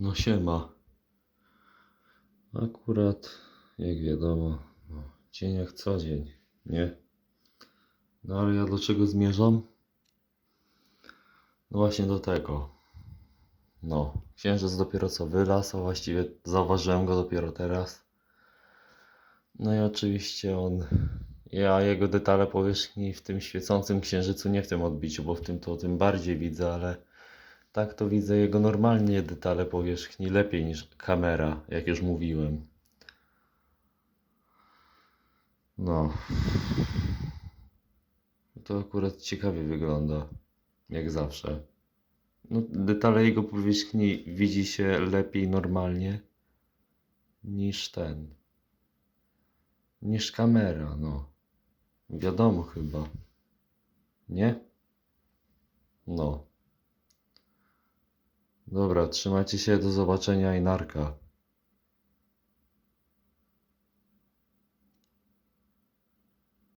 No siema. Akurat, jak wiadomo, no, dzień jak co dzień, nie? No ale ja do czego zmierzam? No właśnie do tego. No, księżyc dopiero co wylazł, a właściwie zauważyłem go dopiero teraz. No i oczywiście on, ja jego detale powierzchni w tym świecącym księżycu, nie w tym odbiciu, bo w tym to tym bardziej widzę, ale tak to widzę jego normalnie detale powierzchni lepiej niż kamera, jak już mówiłem. No. To akurat ciekawie wygląda, jak zawsze. No, detale jego powierzchni widzi się lepiej normalnie niż ten. Niż kamera, no. Wiadomo chyba. Nie? No. Dobra, trzymajcie się, do zobaczenia i narka.